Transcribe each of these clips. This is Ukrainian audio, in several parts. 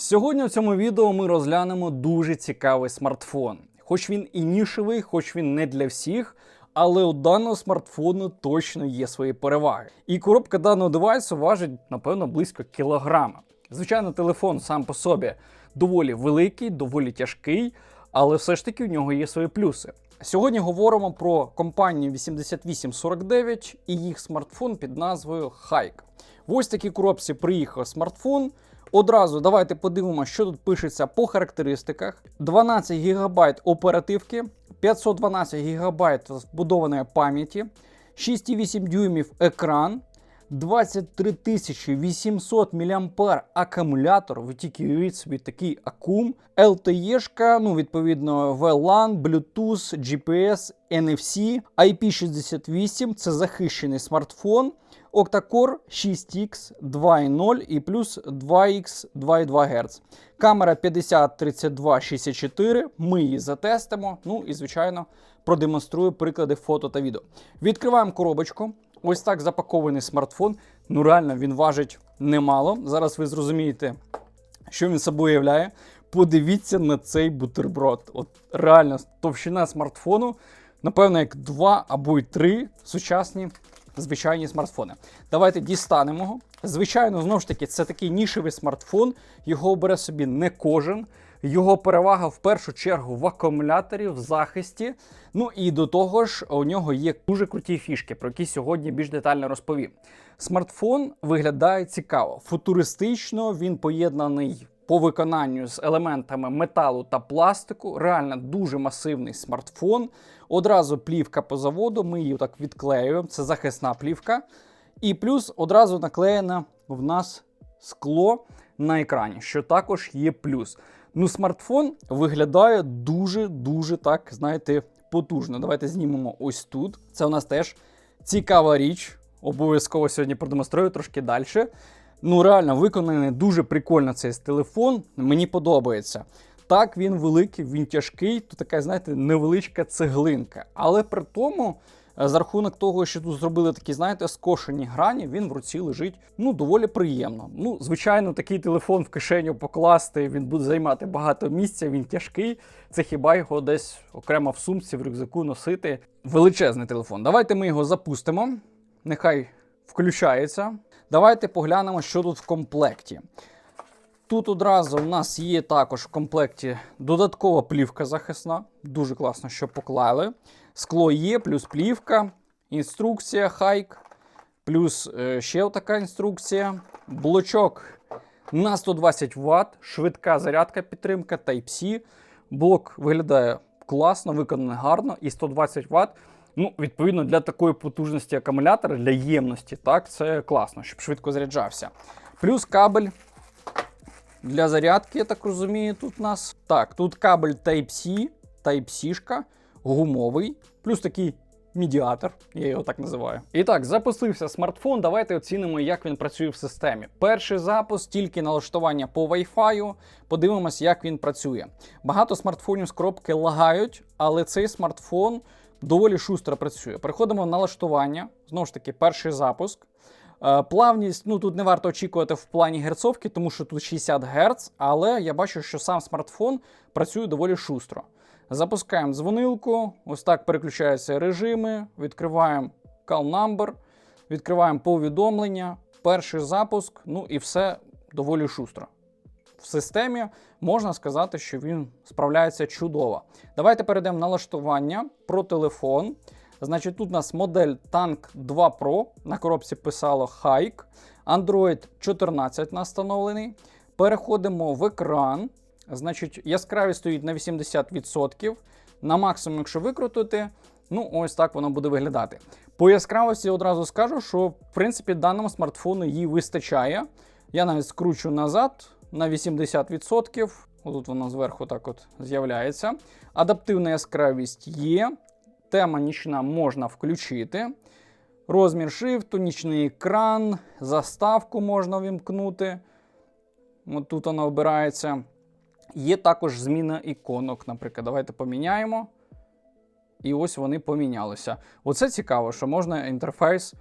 Сьогодні в цьому відео ми розглянемо дуже цікавий смартфон. Хоч він і нішевий, хоч він не для всіх, але у даного смартфону точно є свої переваги. І коробка даного девайсу важить, напевно, близько кілограма. Звичайно, телефон сам по собі доволі великий, доволі тяжкий, але все ж таки в нього є свої плюси. Сьогодні говоримо про компанію 8849 і їх смартфон під назвою Hike. Ось такій коробці приїхав смартфон. Одразу давайте подивимося, що тут пишеться по характеристиках: 12 ГБ оперативки, 512 ГБ вбудованої пам'яті, 6,8 дюймів екран, 23 800 мА акумулятор. Ви тільки уявіть собі такий акум. LTE, ну, відповідно, VLAN, Bluetooth, GPS, NFC, IP68 це захищений смартфон. Octa-Core 6X 2.0 і плюс 2X 2.2 Гц. Камера 50 32 64. Ми її затестимо. Ну і, звичайно, продемонструю приклади фото та відео. Відкриваємо коробочку. Ось так запакований смартфон. Ну, реально, він важить немало. Зараз ви зрозумієте, що він собою являє. Подивіться на цей бутерброд. От реально, товщина смартфону, напевно, як два або й три сучасні звичайні смартфони. Давайте дістанемо його. Звичайно, знову ж таки, це такий нішевий смартфон, його обере собі не кожен. Його перевага в першу чергу в акумуляторі, в захисті. Ну і до того ж, у нього є дуже круті фішки, про які сьогодні більш детально розповім. Смартфон виглядає цікаво, футуристично, він поєднаний по виконанню з елементами металу та пластику. Реально дуже масивний смартфон. Одразу плівка по заводу, ми її так відклеюємо. Це захисна плівка. І плюс одразу наклеєне в нас скло на екрані, що також є плюс. Ну, смартфон виглядає дуже-дуже так, знаєте, потужно. Давайте знімемо ось тут. Це у нас теж цікава річ. Обов'язково сьогодні продемонструю трошки далі. Ну, реально, виконаний дуже прикольно цей телефон. Мені подобається. Так, він великий, він тяжкий, то така, знаєте, невеличка цеглинка. Але при тому, е, за рахунок того, що тут зробили такі, знаєте, скошені грані, він в руці лежить ну, доволі приємно. Ну, звичайно, такий телефон в кишеню покласти, він буде займати багато місця, він тяжкий. Це хіба його десь окремо в сумці, в рюкзаку носити. Величезний телефон. Давайте ми його запустимо. Нехай включається. Давайте поглянемо, що тут в комплекті. Тут одразу в нас є також в комплекті додаткова плівка захисна. Дуже класно, що поклали. Скло є, плюс плівка, інструкція хайк, плюс е, ще така інструкція. Блочок на 120 Вт, швидка зарядка підтримка Type-C. Блок виглядає класно, виконаний гарно і 120 Вт. Ну, відповідно, для такої потужності акумулятора, для ємності, так, це класно, щоб швидко заряджався. Плюс кабель для зарядки, я так розумію, тут у нас. Так, тут кабель Type-C, Type-C, гумовий, плюс такий медіатор, я його так називаю. І так, запустився смартфон. Давайте оцінимо, як він працює в системі. Перший запуск, тільки налаштування по Wi-Fi. Подивимось, як він працює. Багато смартфонів з коробки лагають, але цей смартфон доволі шустро працює. Переходимо в налаштування. Знову ж таки, перший запуск. Е, Плавність, ну тут не варто очікувати в плані герцовки, тому що тут 60 Гц, але я бачу, що сам смартфон працює доволі шустро. Запускаємо дзвонилку, ось так переключаються режими, відкриваємо call number, відкриваємо повідомлення, перший запуск, ну і все доволі шустро. В системі можна сказати, що він справляється чудово. Давайте перейдемо в налаштування про телефон. Значить, тут у нас модель Tank 2 Pro. На коробці писало Hike. Android 14 настановлений. Переходимо в екран. Значить, яскравість стоїть на 80%. На максимум, якщо викрутити, ну ось так воно буде виглядати. По яскравості одразу скажу, що в принципі даному смартфону її вистачає. Я навіть скручу назад на 80%. Тут воно зверху так от з'являється. Адаптивна яскравість є. Тема нічна можна включити. Розмір шрифту, нічний екран, заставку можна вімкнути. От тут вона обирається. Є також зміна іконок. Наприклад, давайте поміняємо. І ось вони помінялися. Оце цікаво, що можна інтерфейс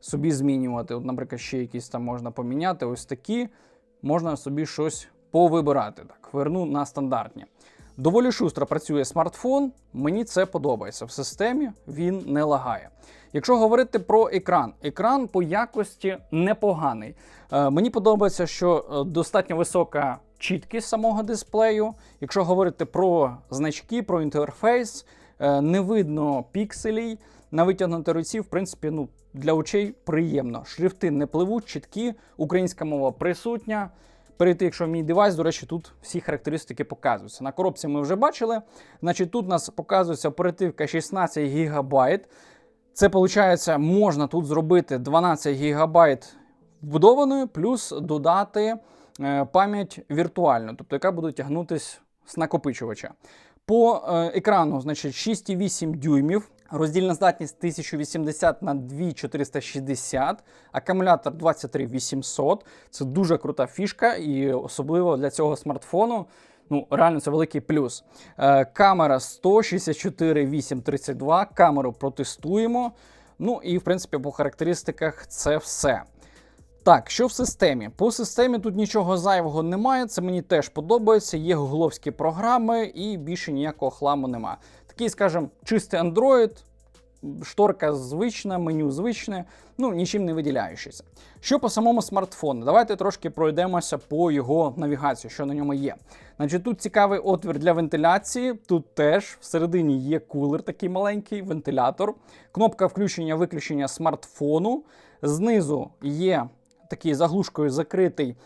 собі змінювати. От, наприклад, ще якісь там можна поміняти. Ось такі. Можна собі щось повибирати. Так, верну на стандартні. Доволі шустро працює смартфон, мені це подобається. В системі він не лагає. Якщо говорити про екран, екран по якості непоганий. Е, мені подобається, що е, достатньо висока чіткість самого дисплею. Якщо говорити про значки, про інтерфейс, е, не видно пікселей. На витягнутій руці, в принципі, ну, для очей приємно. Шрифти не пливуть, чіткі, українська мова присутня. Перейти, якщо мій девайс, до речі, тут всі характеристики показуються. На коробці ми вже бачили. Значить, тут у нас показується оперативка 16 ГБ. Це виходить, можна тут зробити 12 ГБ вбудованою, плюс додати е, пам'ять віртуальну, тобто яка буде тягнутись з накопичувача. По е, екрану, значить, 6,8 дюймів. Роздільна здатність 1080 на 2460, акумулятор 23800. Це дуже крута фішка, і особливо для цього смартфону. Ну, реально, це великий плюс. Е, камера 164 832. Камеру протестуємо. Ну і в принципі по характеристиках це все. Так, що в системі? По системі тут нічого зайвого немає. Це мені теж подобається. Є гугловські програми і більше ніякого хламу немає. Такий, скажімо, чистий Android, шторка звична, меню звичне, ну нічим не виділяючися. Що по самому смартфону? Давайте трошки пройдемося по його навігації, що на ньому є. Значить, тут цікавий отвір для вентиляції. Тут теж всередині є кулер, такий маленький вентилятор, кнопка включення-виключення смартфону. Знизу є такий заглушкою закритий.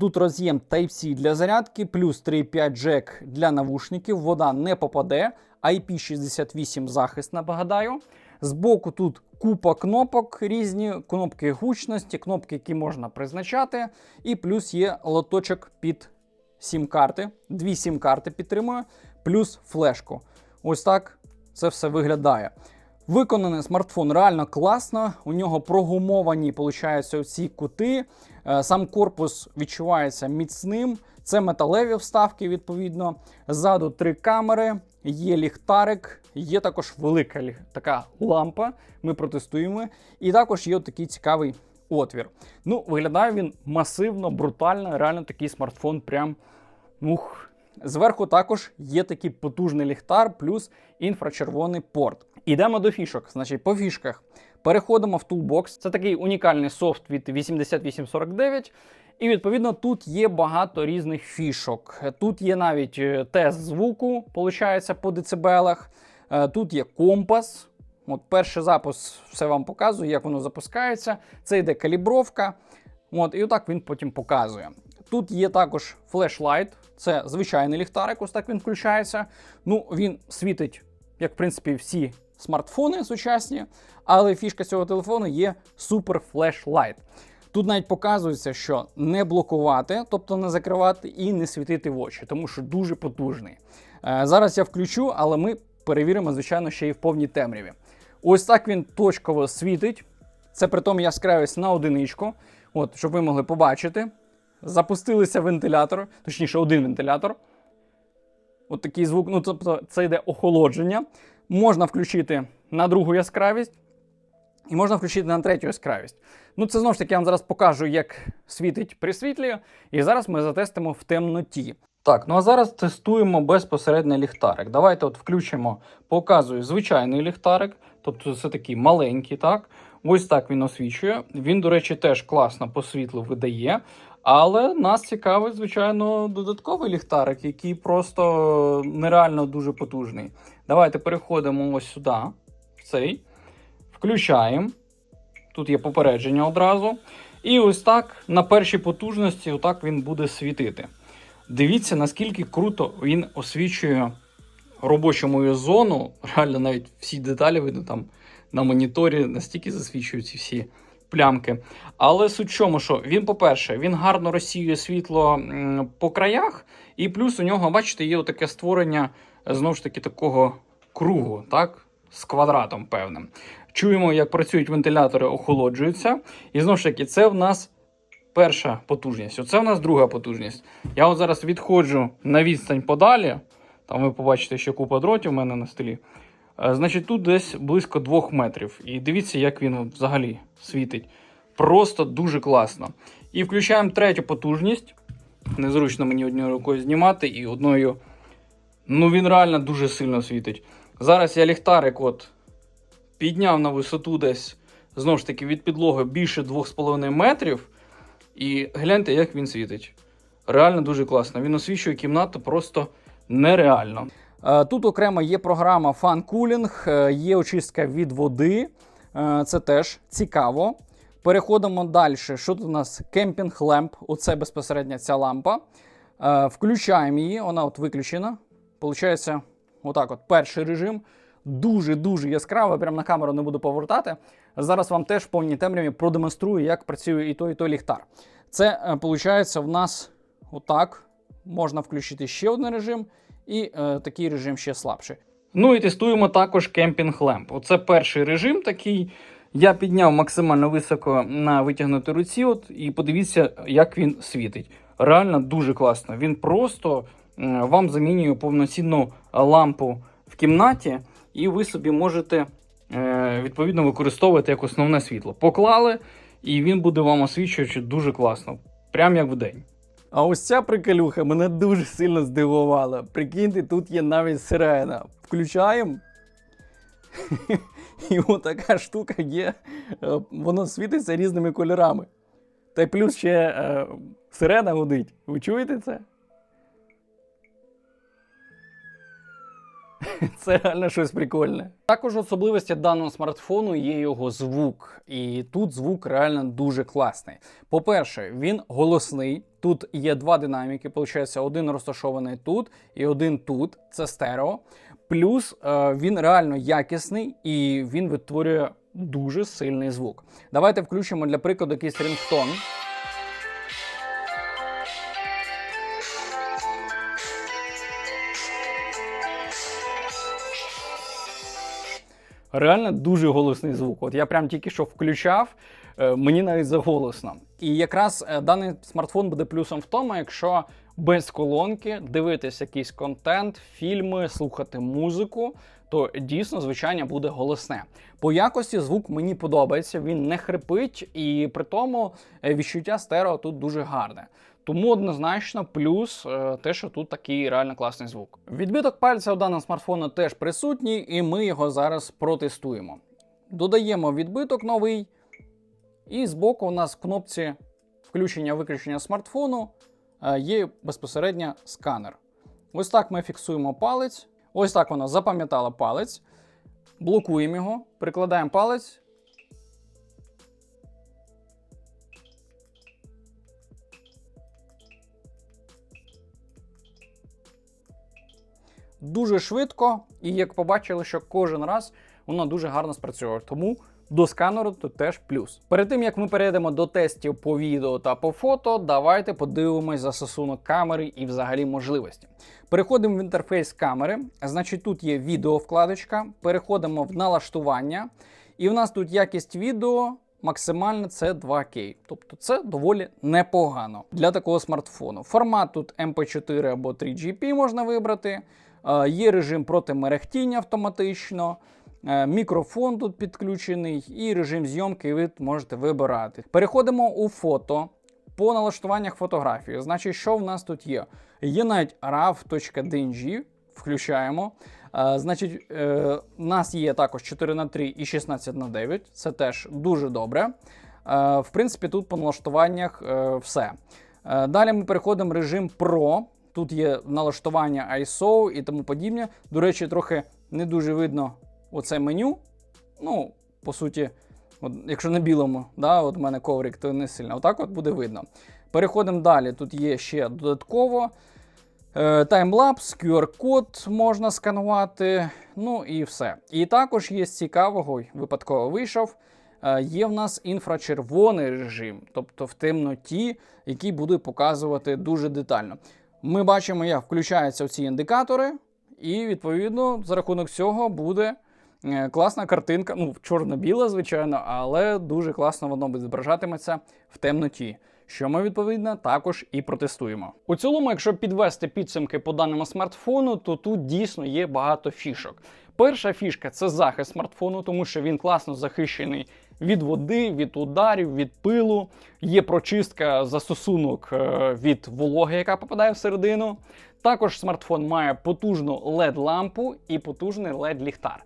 Тут роз'єм Type-C для зарядки, плюс 3,5 джек для навушників. Вода не попаде. IP68 захист, нагадаю. Збоку тут купа кнопок різні, кнопки гучності, кнопки, які можна призначати. І плюс є лоточок під сім-карти. Дві сім-карти підтримує, плюс флешку. Ось так це все виглядає. Виконаний смартфон реально класно. У нього прогумовані, виходить, оці кути. Е, Сам корпус відчувається міцним. Це металеві вставки, відповідно. Ззаду три камери, є ліхтарик, є також велика така лампа. Ми протестуємо. І також є такий цікавий отвір. Ну, виглядає він масивно, брутально. Реально такий смартфон прям. Ух. Зверху також є такий потужний ліхтар, плюс інфрачервоний порт. Ідемо до фішок. Значить, по фішках переходимо в Toolbox. Це такий унікальний софт від 8849. І відповідно тут є багато різних фішок. Тут є навіть е, тест звуку, виходить, по децибелах. Е, Тут є компас. От перший запуск все вам показує, як воно запускається. Це йде калібровка. От, і отак він потім показує. Тут є також флешлайт, це звичайний ліхтарик, ось так він включається. Ну, він світить, як в принципі, всі смартфони сучасні, але фішка цього телефону є супер флешлайт. Тут навіть показується, що не блокувати, тобто не закривати і не світити в очі, тому що дуже потужний. Е, зараз я включу, але ми перевіримо, звичайно, ще й в повній темряві. Ось так він точково світить. Це при тому яскравість на одиничку, от, щоб ви могли побачити. Запустилися вентилятор, точніше, один вентилятор. От такий звук, ну тобто це йде охолодження. Можна включити на другу яскравість, і можна включити на третю яскравість. Ну, це знову ж таки я вам зараз покажу, як світить при світлі. І зараз ми затестимо в темноті. Так, ну а зараз тестуємо безпосередньо ліхтарик. Давайте от включимо, показую звичайний ліхтарик, тобто це такий маленький, так. Ось так він освічує. Він, до речі, теж класно по світлу видає. Але нас цікавить, звичайно, додатковий ліхтарик, який просто нереально дуже потужний. Давайте переходимо ось сюди, в цей, включаємо. Тут є попередження одразу. І ось так на першій потужності отак він буде світити. Дивіться, наскільки круто він освічує робочу мою зону. Реально навіть всі деталі видно там на моніторі, настільки засвічують ці всі плямки. Але суть в чому, що він, по-перше, він гарно розсіює світло по краях, і плюс у нього, бачите, є таке створення знову ж таки такого кругу, так? З квадратом певним. Чуємо, як працюють вентилятори, охолоджуються. І знову ж таки, це в нас перша потужність. Оце в нас друга потужність. Я от зараз відходжу на відстань подалі. Там ви побачите, що купа дротів у мене на столі. Е, Значить, тут десь близько 2 метрів. І дивіться, як він взагалі світить. Просто дуже класно. І включаємо третю потужність. Незручно мені однією рукою знімати і одною. Ну, він реально дуже сильно світить. Зараз я ліхтарик от підняв на висоту десь, знову ж таки, від підлоги більше 2,5 метрів. І гляньте, як він світить. Реально дуже класно. Він освічує кімнату просто нереально. Е, Тут окремо є програма Fan Cooling, е, є очистка від води. Е, Це теж цікаво. Переходимо далі. Що тут у нас? Кемпінг лемп. Оце безпосередньо ця лампа. Включаємо її, вона от виключена. Получається, отак от перший режим. Дуже-дуже яскраво, прямо на камеру не буду повертати. Зараз вам теж в повній темряві продемонструю, як працює і той, і той ліхтар. Це, виходить, в нас отак. Можна включити ще один режим, і е, такий режим ще слабший. Ну і тестуємо також кемпінг лемп. Оце перший режим такий. Я підняв максимально високо на витягнутій руці, от, і подивіться, як він світить. Реально дуже класно. Він просто е, вам замінює повноцінну лампу в кімнаті, і ви собі можете е, відповідно використовувати як основне світло. Поклали, і він буде вам освічувати дуже класно, прям як в день. А ось ця приколюха мене дуже сильно здивувала. Прикиньте, тут є навіть сирена. Включаємо. І отака штука є. е, Воно світиться різними кольорами. Та й плюс ще е, сирена гудить. Ви чуєте це? Це реально щось прикольне. Також особливості даного смартфону є його звук. І тут звук реально дуже класний. По-перше, він голосний. Тут є два динаміки. Получається, один розташований тут і один тут. Це стерео. Плюс е, він реально якісний і він витворює дуже сильний звук. Давайте включимо для прикладу якийсь рингтон. Реально дуже голосний звук. От я прям тільки що включав, е, мені навіть заголосно. І якраз е, даний смартфон буде плюсом в тому, якщо без колонки дивитись якийсь контент, фільми, слухати музику, то дійсно звучання буде голосне. По якості звук мені подобається, він не хрипить, і при тому е, відчуття стерео тут дуже гарне. Тому однозначно плюс е, те, що тут такий реально класний звук. Відбиток пальця у даного смартфону теж присутній, і ми його зараз протестуємо. Додаємо відбиток новий, і збоку у нас в кнопці включення-виключення смартфону е, є безпосередньо сканер. Ось так ми фіксуємо палець. Ось так воно запам'ятало палець. Блокуємо його, прикладаємо палець. Дуже швидко, і як побачили, що кожен раз воно дуже гарно спрацьовує. Тому до сканеру то теж плюс. Перед тим як ми перейдемо до тестів по відео та по фото, давайте подивимось за застосунок камери і взагалі можливості. Переходимо в інтерфейс камери. Значить, тут є відео-вкладочка. Переходимо в налаштування, і в нас тут якість відео. Максимально це 2К, тобто це доволі непогано для такого смартфону. Формат тут MP4 або 3GP можна вибрати. Е, Є режим проти мерехтіння автоматично. Е, Мікрофон тут підключений, і режим зйомки ви можете вибирати. Переходимо у фото. По налаштуваннях фотографії. Значить, що в нас тут є? Є навіть RAW.dng, включаємо. Е, значить, у нас є також 4 на 3 і 16 на 9 Це теж дуже добре. В принципі, тут по налаштуваннях все. Далі ми переходимо в режим Pro. Тут є налаштування ISO і тому подібне. До речі, трохи не дуже видно оце меню. Ну, по суті, от, якщо на білому, да, от у мене коврик, то не сильно. Отак от буде видно. Переходимо далі. Тут є ще додатково. Е, Таймлапс, QR-код можна сканувати, ну і все. І також є з цікавого, випадково вийшов. е, Є в нас інфрачервоний режим, тобто в темноті, який буде показувати дуже детально. Ми бачимо, як включаються ці індикатори, і відповідно за рахунок цього буде е, класна картинка. Ну, чорно-біла, звичайно, але дуже класно воно відображатиметься в темноті. Що ми відповідно також і протестуємо. У цілому, якщо підвести підсумки по даному смартфону, то тут дійсно є багато фішок. Перша фішка це захист смартфону, тому що він класно захищений від води, від ударів, від пилу. Є прочистка застосунок е, від вологи, яка попадає всередину. Також смартфон має потужну LED-лампу і потужний LED-ліхтар.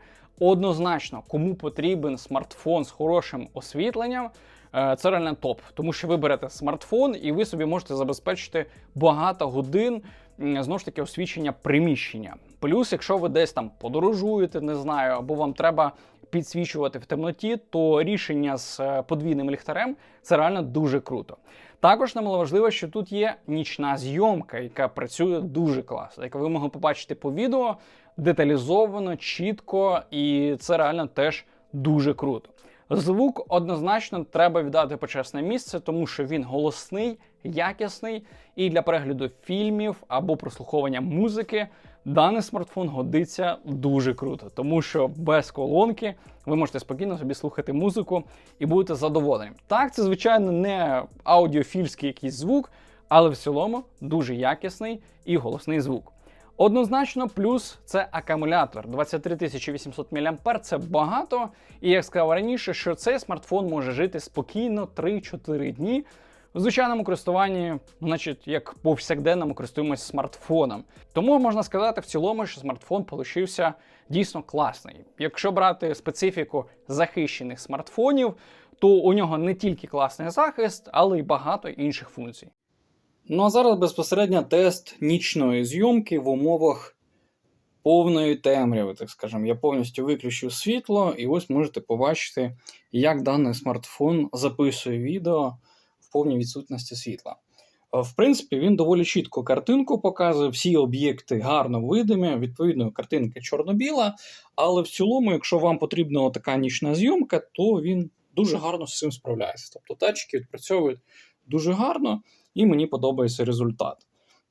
Однозначно, кому потрібен смартфон з хорошим освітленням, е, це реально топ, тому що ви берете смартфон і ви собі можете забезпечити багато годин знову ж таки освічення приміщення. Плюс, якщо ви десь там подорожуєте, не знаю, або вам треба підсвічувати в темноті, то рішення з е, подвійним ліхтарем це реально дуже круто. Також немаловажливо, що тут є нічна зйомка, яка працює дуже класно. Як ви могли побачити по відео, деталізовано, чітко, і це реально теж дуже круто. Звук однозначно треба віддати почесне місце, тому що він голосний, якісний, і для перегляду фільмів або прослуховування музики даний смартфон годиться дуже круто, тому що без колонки ви можете спокійно собі слухати музику і будете задоволені. Так, це звичайно не аудіофільський якийсь звук, але в цілому дуже якісний і голосний звук. Однозначно, плюс це акумулятор 23 800 мАh, це багато. І як сказав раніше, що цей смартфон може жити спокійно 3-4 дні. В звичайному користуванні, значить, як повсякденному користуємося смартфоном. Тому можна сказати в цілому, що смартфон получився дійсно класний. Якщо брати специфіку захищених смартфонів, то у нього не тільки класний захист, але й багато інших функцій. Ну а зараз безпосередньо тест нічної зйомки в умовах повної темряви, так скажемо. Я повністю виключив світло, і ось можете побачити, як даний смартфон записує відео повній відсутності світла. Е, В принципі, він доволі чітко картинку показує, всі об'єкти гарно видимі, відповідно, картинка чорно-біла. Але в цілому, якщо вам потрібна така нічна зйомка, то він дуже гарно з цим справляється. Тобто тачки відпрацьовують дуже гарно, і мені подобається результат.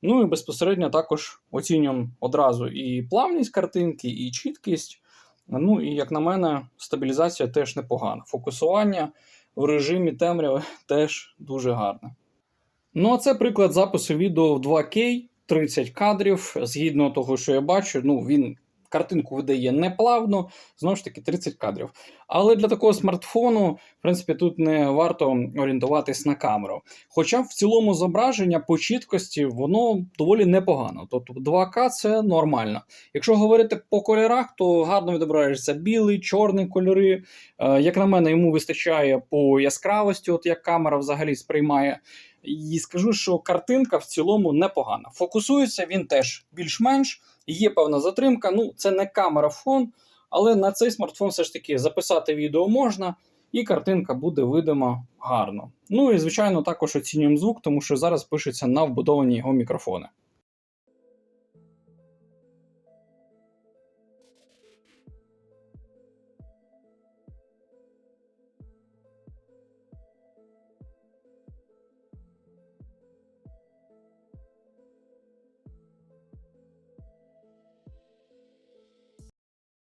Ну і безпосередньо також оцінюємо одразу і плавність картинки, і чіткість. Ну і як на мене, стабілізація теж непогана. Фокусування в режимі темряви теж дуже гарне. Ну, а це приклад запису відео в 2К, 30 кадрів. Згідно того, що я бачу, ну він картинку видає неплавно, знову ж таки 30 кадрів. Але для такого смартфону, в принципі, тут не варто орієнтуватись на камеру. Хоча в цілому зображення по чіткості воно доволі непогано. Тобто 2К це нормально. Якщо говорити по кольорах, то гарно відображається білий, чорний кольори. Е, Як на мене, йому вистачає по яскравості, от як камера взагалі сприймає. І скажу, що картинка в цілому непогана. Фокусується він теж більш-менш, є певна затримка. Ну, це не камера фон, але на цей смартфон все ж таки записати відео можна, і картинка буде видима гарно. Ну і звичайно, також оцінюємо звук, тому що зараз пишеться на вбудовані його мікрофони.